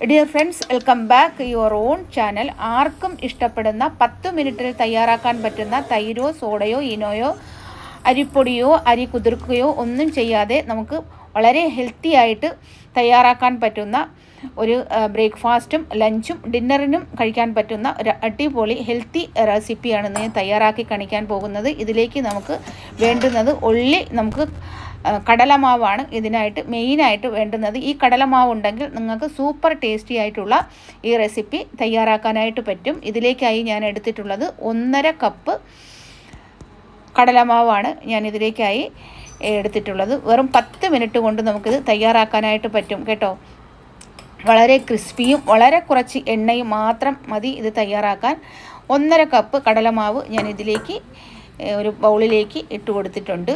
Dear friends welcome back your own channel ആർക്കും ഇഷ്ടപ്പെടുന്ന പത്ത് മിനിറ്റിൽ തയ്യാറാക്കാൻ പറ്റുന്ന തൈരോ സോഡയോ ഇനോയോ അരിപ്പൊടിയോ അരി കുതിർക്കുകയോ ഒന്നും ചെയ്യാതെ നമുക്ക് വളരെ ഹെൽത്തി ആയിട്ട് തയ്യാറാക്കാൻ പറ്റുന്ന ഒരു ബ്രേക്ക്ഫാസ്റ്റും ലഞ്ചും ഡിന്നറിനും കഴിക്കാൻ പറ്റുന്ന ഒരു അടിപൊളി ഹെൽത്തി റെസിപ്പിയാണ് ഞാൻ തയ്യാറാക്കി കാണിക്കാൻ പോകുന്നത്. ഇതിലേക്ക് നമുക്ക് വേണ്ടുന്നത് ഉള്ളി നമുക്ക് കടലമാവാണ് ഇതിനായിട്ട് മെയിനായിട്ട് വേണ്ടുന്നത്. ഈ കടലമാവ് ഉണ്ടെങ്കിൽ നിങ്ങൾക്ക് സൂപ്പർ ടേസ്റ്റി ആയിട്ടുള്ള ഈ റെസിപ്പി തയ്യാറാക്കാനായിട്ട് പറ്റും. ഇതിലേക്കായി ഞാൻ എടുത്തിട്ടുള്ളത് ഒന്നര കപ്പ് കടലമാവാണ് ഞാൻ ഇതിലേക്കായി എടുത്തിട്ടുള്ളത്. വെറും പത്ത് മിനിറ്റ് കൊണ്ട് നമുക്കിത് തയ്യാറാക്കാനായിട്ട് പറ്റും കേട്ടോ. വളരെ ക്രിസ്പിയും വളരെ കുറച്ച് എണ്ണയും മാത്രം മതി ഇത് തയ്യാറാക്കാൻ. ഒന്നര കപ്പ് കടലമാവ് ഞാൻ ഇതിലേക്ക് ഒരു ബൗളിലേക്ക് ഇട്ട് കൊടുത്തിട്ടുണ്ട്.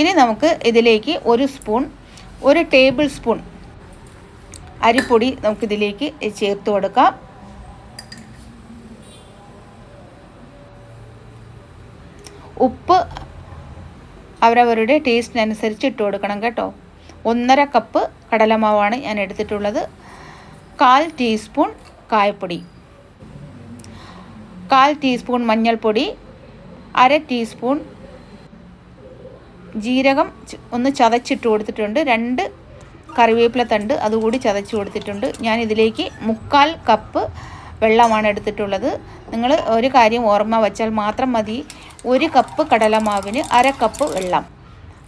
ഇനി നമുക്ക് ഇതിലേക്ക് ഒരു സ്പൂൺ ഒരു ടേബിൾ സ്പൂൺ അരിപ്പൊടി നമുക്കിതിലേക്ക് ചേർത്ത് കൊടുക്കാം. ഉപ്പ് അവരവരുടെ ടേസ്റ്റിനനുസരിച്ച് ഇട്ട് കൊടുക്കണം കേട്ടോ. ഒന്നര കപ്പ് കടലമാവാണ് ഞാൻ എടുത്തിട്ടുള്ളത്. കാൽ ടീസ്പൂൺ കായപ്പൊടി. കാൽ ടീസ്പൂൺ മഞ്ഞൾപ്പൊടി അര ടീസ്പൂൺ ജീരകം ഒന്ന് ചതച്ചിട്ട് കൊടുത്തിട്ടുണ്ട്. രണ്ട് കറിവേപ്പില തണ്ട് അതുകൂടി ചതച്ച് കൊടുത്തിട്ടുണ്ട്. ഞാൻ ഇതിലേക്ക് മുക്കാൽ കപ്പ് വെള്ളമാണ് എടുത്തിട്ടുള്ളത്. നിങ്ങൾ ഒരു കാര്യം ഓർമ്മ വച്ചാൽ മാത്രം മതി. ഒരു കപ്പ് കടലമാവിന് അര കപ്പ് വെള്ളം.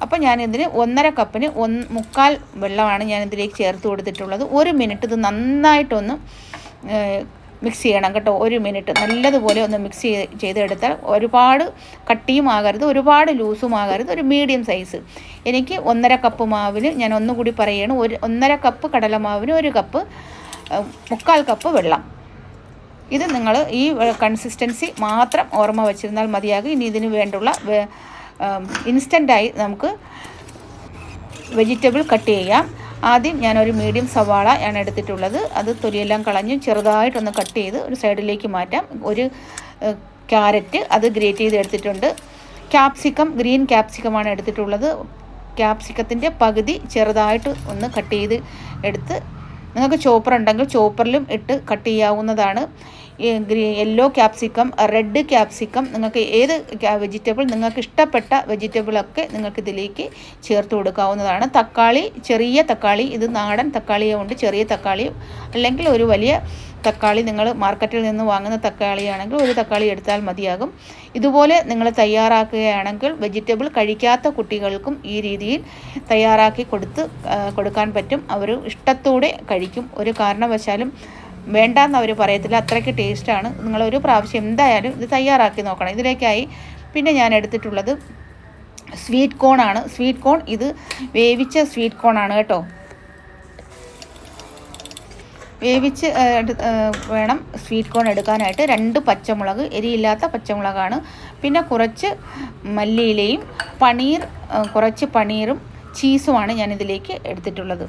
അപ്പോൾ ഞാനിതിന് ഒന്നര കപ്പിന് ഒന്ന് മുക്കാൽ വെള്ളമാണ് ഞാൻ ഇതിലേക്ക് ചേർത്ത് കൊടുത്തിട്ടുള്ളത്. ഒരു മിനിറ്റ് ഇത് നന്നായിട്ടൊന്ന് മിക്സ് ചെയ്യണം കേട്ടോ. ഒരു മിനിറ്റ് നല്ലതുപോലെ ഒന്ന് മിക്സ് ചെയ്ത് ചെയ്തെടുത്താൽ ഒരുപാട് കട്ടിയും ആകരുത് ഒരുപാട് ലൂസും ആകരുത് ഒരു മീഡിയം സൈസ് എനിക്ക് ഒന്നര കപ്പ് മാവിന് ഞാൻ ഒന്നുകൂടി പറയുകയാണ് ഒരു ഒന്നര കപ്പ് കടലമാവിന് ഒരു കപ്പ് മുക്കാൽ കപ്പ് വെള്ളം. ഇത് നിങ്ങൾ ഈ കൺസിസ്റ്റൻസി മാത്രം ഓർമ്മ വച്ചിരുന്നാൽ മതിയാകും. ഇനി ഇതിന് വേണ്ടുള്ള ഇൻസ്റ്റന്റായി നമുക്ക് വെജിറ്റബിൾ കട്ട് ചെയ്യാം. ആദ്യം ഞാനൊരു മീഡിയം സവാള ആണ് എടുത്തിട്ടുള്ളത്. അത് തൊലിയെല്ലാം കളഞ്ഞ് ചെറുതായിട്ടൊന്ന് കട്ട് ചെയ്ത് ഒരു സൈഡിലേക്ക് മാറ്റാം. ഒരു ക്യാരറ്റ് അത് ഗ്രേറ്റ് ചെയ്ത് എടുത്തിട്ടുണ്ട്. ക്യാപ്സിക്കം ഗ്രീൻ ക്യാപ്സിക്കമാണ് എടുത്തിട്ടുള്ളത്. ക്യാപ്സിക്കത്തിന്റെ പകുതി ചെറുതായിട്ട് ഒന്ന് കട്ട് ചെയ്ത് എടുത്ത് നിങ്ങൾക്ക് ചോപ്പർ ഉണ്ടെങ്കിൽ ചോപ്പറിലും ഇട്ട് കട്ട് ചെയ്യാവുന്നതാണ്. യെല്ലോ ക്യാപ്സിക്കം റെഡ് ക്യാപ്സിക്കം നിങ്ങൾക്ക് ഏത് വെജിറ്റബിൾ നിങ്ങൾക്ക് ഇഷ്ടപ്പെട്ട വെജിറ്റബിളൊക്കെ നിങ്ങൾക്ക് ഇതിലേക്ക് ചേർത്ത് കൊടുക്കാവുന്നതാണ്. തക്കാളി ചെറിയ തക്കാളി ഇത് നാടൻ തക്കാളിയുണ്ട് ചെറിയ തക്കാളിയും അല്ലെങ്കിൽ ഒരു വലിയ തക്കാളി നിങ്ങൾ മാർക്കറ്റിൽ നിന്ന് വാങ്ങുന്ന തക്കാളിയാണെങ്കിൽ ഒരു തക്കാളി എടുത്താൽ മതിയാകും. ഇതുപോലെ നിങ്ങൾ തയ്യാറാക്കുകയാണെങ്കിൽ വെജിറ്റബിൾ കഴിക്കാത്ത കുട്ടികൾക്കും ഈ രീതിയിൽ തയ്യാറാക്കി കൊടുത്ത് കൊടുക്കാൻ പറ്റും. അവർ ഇഷ്ടത്തോടെ കഴിക്കും. ഒരു കാരണവശാലും വേണ്ടാന്ന് അവർ പറയത്തില്ല. അത്രയ്ക്ക് ടേസ്റ്റാണ് നിങ്ങളൊരു പ്രാവശ്യം എന്തായാലും ഇത് തയ്യാറാക്കി നോക്കണം. ഇതിലേക്കായി പിന്നെ ഞാൻ എടുത്തിട്ടുള്ളത് സ്വീറ്റ് ആണ്. സ്വീറ്റ് കോൺ ഇത് വേവിച്ച സ്വീറ്റ് ആണ് കേട്ടോ. വേവിച്ച് വേണം സ്വീറ്റ് കോൺ എടുക്കാനായിട്ട്. രണ്ട് പച്ചമുളക് എരിയില്ലാത്ത പച്ചമുളകാണ്. പിന്നെ കുറച്ച് മല്ലിയിലയും പനീർ കുറച്ച് പനീറും ചീസുമാണ് ഞാനിതിലേക്ക് എടുത്തിട്ടുള്ളത്.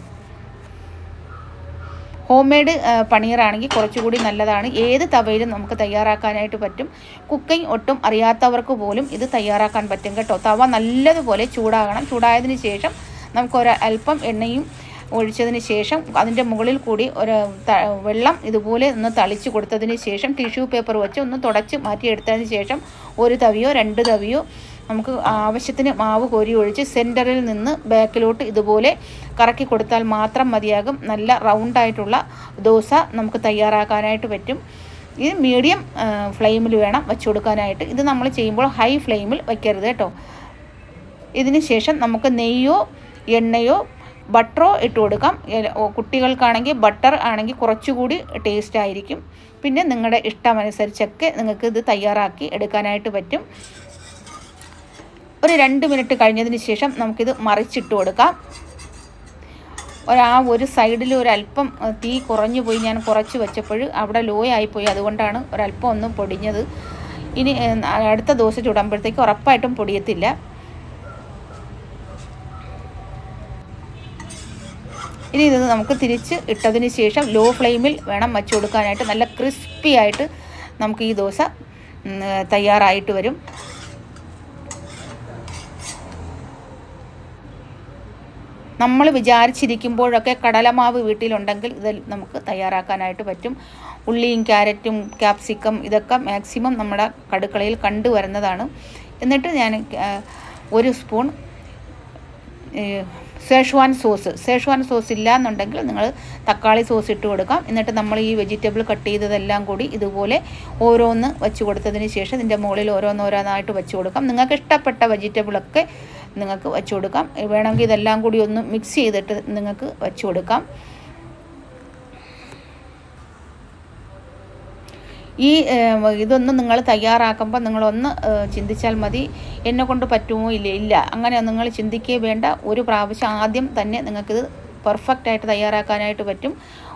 ഹോം മെയ്ഡ് പനീറാണെങ്കിൽ കുറച്ചുകൂടി നല്ലതാണ്. ഏത് തവയിലും നമുക്ക് തയ്യാറാക്കാനായിട്ട് പറ്റും. കുക്കിംഗ് ഒട്ടും അറിയാത്തവർക്ക് പോലും ഇത് തയ്യാറാക്കാൻ പറ്റും കേട്ടോ. തവ നല്ലതുപോലെ ചൂടാകണം. ചൂടായതിന് ശേഷം നമുക്കൊരു അല്പം എണ്ണയും ഒഴിച്ചതിന് ശേഷം അതിന്റെ മുകളിൽ കൂടി ഒരു വെള്ളം ഇതുപോലെ ഒന്ന് തളിച്ച് കൊടുത്തതിന് ശേഷം ടിഷ്യൂ പേപ്പർ വെച്ച് ഒന്ന് തുടച്ച് മാറ്റിയെടുത്തതിന് ശേഷം ഒരു തവിയോ രണ്ട് തവിയോ നമുക്ക് ആവശ്യത്തിന് മാവ് കോരി ഒഴിച്ച് സെന്ററിൽ നിന്ന് ബാക്കിലോട്ട് ഇതുപോലെ കറക്കി കൊടുത്താൽ മാത്രം മതിയാകും. നല്ല റൗണ്ടായിട്ടുള്ള ദോശ നമുക്ക് തയ്യാറാക്കാനായിട്ട് പറ്റും. ഇത് മീഡിയം ഫ്ലെയിമിൽ വേണം വെച്ച് കൊടുക്കാനായിട്ട്. ഇത് നമ്മൾ ചെയ്യുമ്പോൾ ഹൈ ഫ്ലെയിമിൽ വയ്ക്കരുത് കേട്ടോ. ഇതിന് ശേഷം നമുക്ക് നെയ്യോ എണ്ണയോ ബട്ടറോ ഇട്ട് കൊടുക്കാം. കുട്ടികൾക്കാണെങ്കിൽ ബട്ടർ ആണെങ്കിൽ കുറച്ചുകൂടി ടേസ്റ്റ് ആയിരിക്കും. പിന്നെ നിങ്ങളുടെ ഇഷ്ടമനുസരിച്ചൊക്കെ നിങ്ങൾക്ക് ഇത് തയ്യാറാക്കി എടുക്കാനായിട്ട് പറ്റും. ഒരു രണ്ട് മിനിറ്റ് കഴിഞ്ഞതിന് ശേഷം നമുക്കിത് മറിച്ചിട്ട് കൊടുക്കാം. ഒരു ഒരു സൈഡിൽ ഒരല്പം തീ കുറഞ്ഞു പോയി. ഞാൻ കുറച്ച് വെച്ചപ്പോൾ അവിടെ ലോ ആയിപ്പോയി. അതുകൊണ്ടാണ് ഒരല്പം ഒന്നും പൊടിഞ്ഞത്. ഇനി അടുത്ത ദോശ ചുടുമ്പോഴത്തേക്ക് ഉറപ്പായിട്ടും പൊടിയത്തില്ല. ഇനി ഇത് നമുക്ക് തിരിച്ച് ഇട്ടതിന് ശേഷം ലോ ഫ്ലെയിമിൽ വേണം വച്ചു കൊടുക്കാനായിട്ട്. നല്ല ക്രിസ്പി ആയിട്ട് നമുക്ക് ഈ ദോശ തയ്യാറായിട്ട് വരും. നമ്മൾ വിചാരിച്ചിരിക്കുമ്പോഴൊക്കെ കടലമാവ് വീട്ടിലുണ്ടെങ്കിൽ ഇത് നമുക്ക് തയ്യാറാക്കാനായിട്ട് പറ്റും. ഉള്ളിയും ക്യാരറ്റും ക്യാപ്സിക്കം ഇതൊക്കെ മാക്സിമം നമ്മുടെ കടുക്കളയിൽ കണ്ടുവരുന്നതാണ് എന്നിട്ട് ഞാൻ ഒരു spoon schezwan sauce schezwan sauce ഇല്ല എന്നുണ്ടെങ്കിൽ നിങ്ങൾ തക്കാളി സോസ് ഇട്ട് കൊടുക്കാം. എന്നിട്ട് നമ്മൾ ഈ വെജിറ്റബിൾ കട്ട് ചെയ്തതെല്ലാം കൂടി ഇതുപോലെ ഓരോന്ന് വെച്ച് കൊടുത്തതിന് ശേഷം ഇതിന്റെ മുകളിൽ ഓരോന്നോരോന്നായിട്ട് വെച്ച് കൊടുക്കാം. നിങ്ങൾക്ക് ഇഷ്ടപ്പെട്ട വെജിറ്റബിളൊക്കെ നിങ്ങൾക്ക് വെച്ച് കൊടുക്കാം. വേണമെങ്കിൽ ഇതെല്ലാം കൂടി ഒന്ന് മിക്സ് ചെയ്തിട്ട് നിങ്ങൾക്ക് വെച്ച് കൊടുക്കാം. ഈ ഇതൊന്നും നിങ്ങൾ തയ്യാറാക്കുമ്പോൾ നിങ്ങളൊന്ന് ചിന്തിച്ചാൽ മതി. എന്നെ കൊണ്ട് പറ്റുമോ ഇല്ല ഇല്ല. അങ്ങനെ നിങ്ങൾ ചിന്തിക്കേ വേണ്ട. ഒരു പ്രാവശ്യം ആദ്യം തന്നെ നിങ്ങൾക്കിത് പെർഫെക്റ്റ് ആയിട്ട് തയ്യാറാക്കാനായിട്ട് പറ്റും.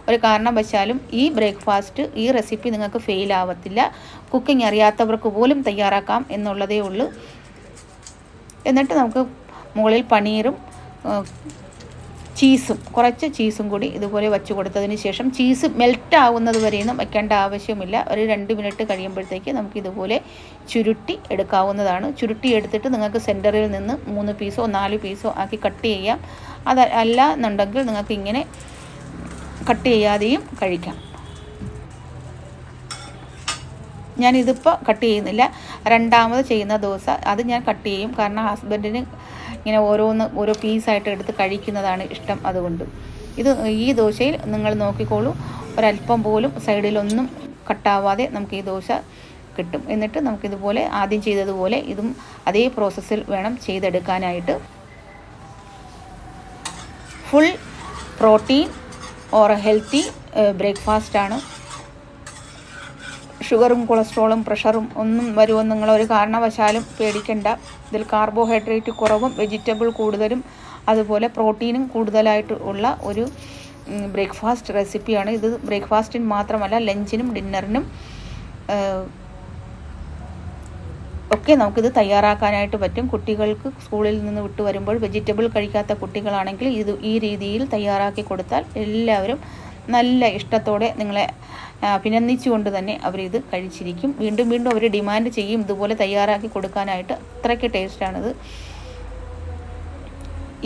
ഒരു കാരണം കാരണവശാലും ഈ ബ്രേക്ക്ഫാസ്റ്റ് ഈ റെസിപ്പി നിങ്ങൾക്ക് ഫെയിൽ ആവത്തില്ല. കുക്കിംഗ് അറിയാത്തവർക്ക് പോലും തയ്യാറാക്കാം എന്നുള്ളതേ ഉള്ളൂ. എന്നിട്ട് നമുക്ക് മുകളിൽ പനീറും ചീസും കുറച്ച് ചീസും കൂടി ഇതുപോലെ വച്ച് കൊടുത്തതിന് ശേഷം ചീസ് മെൽറ്റ് ആവുന്നത് വരെയൊന്നും വയ്ക്കേണ്ട ആവശ്യമില്ല. ഒരു രണ്ട് മിനിറ്റ് കഴിയുമ്പോഴത്തേക്ക് നമുക്ക് ഇതുപോലെ ചുരുട്ടി എടുക്കാവുന്നതാണ്. ചുരുട്ടി എടുത്തിട്ട് നിങ്ങൾക്ക് സെന്ററിൽ നിന്ന് മൂന്ന് പീസോ നാല് പീസോ ആക്കി കട്ട് ചെയ്യാം. അത് അല്ല എന്നുണ്ടെങ്കിൽ നിങ്ങൾക്ക് ഇങ്ങനെ കട്ട് ചെയ്യാതെയും കഴിക്കാം. ഞാനിതിപ്പോൾ കട്ട് ചെയ്യുന്നില്ല. രണ്ടാമത് ചെയ്യുന്ന ദോശ അത് ഞാൻ കട്ട് ചെയ്യും. കാരണം ഹസ്ബൻഡിന് ഇങ്ങനെ ഓരോന്ന് ഓരോ പീസായിട്ട് എടുത്ത് കഴിക്കുന്നതാണ് ഇഷ്ടം അതുകൊണ്ട്. ഇത് ഈ ദോശയിൽ നിങ്ങൾ നോക്കിക്കോളൂ. ഒരല്പം പോലും സൈഡിലൊന്നും കട്ടാവാതെ നമുക്ക് ഈ ദോശ കിട്ടും. എന്നിട്ട് നമുക്കിതുപോലെ ആദ്യം ചെയ്തതുപോലെ ഇതും അതേ പ്രോസസ്സിൽ വേണം ചെയ്തെടുക്കാനായിട്ട്. ഫുൾ പ്രോട്ടീൻ ഓർ ഹെൽത്തി ബ്രേക്ക്ഫാസ്റ്റാണ് ഷുഗറും കൊളസ്ട്രോളും പ്രഷറും ഒന്നും വരുമെന്ന് നിങ്ങൾ ഒരു കാരണവശാലും പേടിക്കണ്ട. ഇതിൽ കാർബോഹൈഡ്രേറ്റ് കുറവും വെജിറ്റബിൾ കൂടുതലും അതുപോലെ പ്രോട്ടീനും കൂടുതലായിട്ട് ഉള്ള ഒരു ബ്രേക്ക്ഫാസ്റ്റ് റെസിപ്പിയാണ് ഇത് ബ്രേക്ക്ഫാസ്റ്റിന് മാത്രമല്ല ലഞ്ചിനും ഡിന്നറിനും ഒക്കെ നമുക്കിത് തയ്യാറാക്കാനായിട്ട് പറ്റും. കുട്ടികൾക്ക് സ്കൂളിൽ നിന്ന് വിട്ടു വരുമ്പോൾ വെജിറ്റബിൾ കഴിക്കാത്ത കുട്ടികളാണെങ്കിൽ ഇത് ഈ രീതിയിൽ തയ്യാറാക്കി കൊടുത്താൽ എല്ലാവരും നല്ല ഇഷ്ടത്തോടെ നിങ്ങളെ അഭിനന്ദിച്ചുകൊണ്ട് തന്നെ അവരിത് കഴിച്ചിരിക്കും. വീണ്ടും വീണ്ടും അവർ ഡിമാൻഡ് ചെയ്യും ഇതുപോലെ തയ്യാറാക്കി കൊടുക്കാനായിട്ട്. അത്രയ്ക്ക് ടേസ്റ്റാണിത്.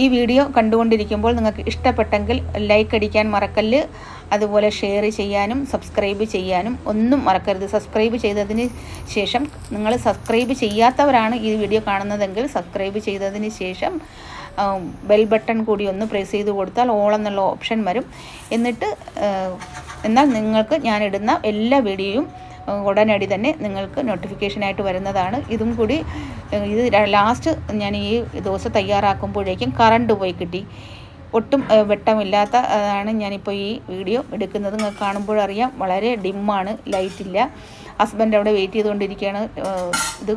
ഈ വീഡിയോ കണ്ടുകൊണ്ടിരിക്കുമ്പോൾ നിങ്ങൾക്ക് ഇഷ്ടപ്പെട്ടെങ്കിൽ ലൈക്ക് അടിക്കാൻ മറക്കല്ല്. അതുപോലെ ഷെയർ ചെയ്യാനും സബ്സ്ക്രൈബ് ചെയ്യാനും ഒന്നും മറക്കരുത്. സബ്സ്ക്രൈബ് ചെയ്തതിന് ശേഷം നിങ്ങൾ സബ്സ്ക്രൈബ് ചെയ്യാത്തവരാണ് ഈ വീഡിയോ കാണുന്നതെങ്കിൽ സബ്സ്ക്രൈബ് ചെയ്തതിന് ശേഷം ബെൽ ബട്ടൺ കൂടി ഒന്ന് പ്രസ് ചെയ്ത് കൊടുത്താൽ ഓൾ എന്നുള്ള ഓപ്ഷൻ വരും. എന്നിട്ട് എന്നാൽ നിങ്ങൾക്ക് ഞാൻ ഇടുന്ന എല്ലാ വീഡിയോയും ഉടനടി തന്നെ നിങ്ങൾക്ക് നോട്ടിഫിക്കേഷനായിട്ട് വരുന്നതാണ്. ഇതും കൂടി ഇത് ലാസ്റ്റ് ഞാൻ ഈ ദോശ തയ്യാറാക്കുമ്പോഴേക്കും കറണ്ട് പോയി കിട്ടി. ഒട്ടും വെട്ടമില്ലാത്ത ആണ് ഞാനിപ്പോൾ ഈ വീഡിയോ എടുക്കുന്നത്. നിങ്ങൾക്ക് കാണുമ്പോഴറിയാം വളരെ ഡിമ്മാണ് ലൈറ്റില്ല ഹസ്ബൻഡ് അവിടെ വെയിറ്റ് ചെയ്തുകൊണ്ടിരിക്കുകയാണ്. ഇത്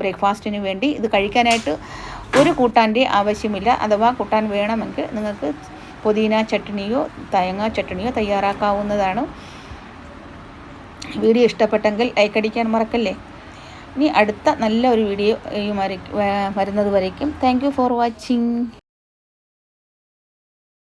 ബ്രേക്ക്ഫാസ്റ്റിന് വേണ്ടി ഇത് കഴിക്കാനായിട്ട് ഒരു കൂട്ടാന്റെ ആവശ്യമില്ല. അഥവാ കൂട്ടാൻ വേണമെങ്കിൽ നിങ്ങൾക്ക് പുതിന ചട്ടണിയോ തേങ്ങ ചട്ടണിയോ തയ്യാറാക്കാവുന്നതാണ്. വീഡിയോ ഇഷ്ടപ്പെട്ടെങ്കിൽ ലൈക്ക് അടിക്കാൻ മറക്കല്ലേ? ഇനി അടുത്ത നല്ല ഒരു വീഡിയോ വരുന്നത് വരയ്ക്കും. Thank for watching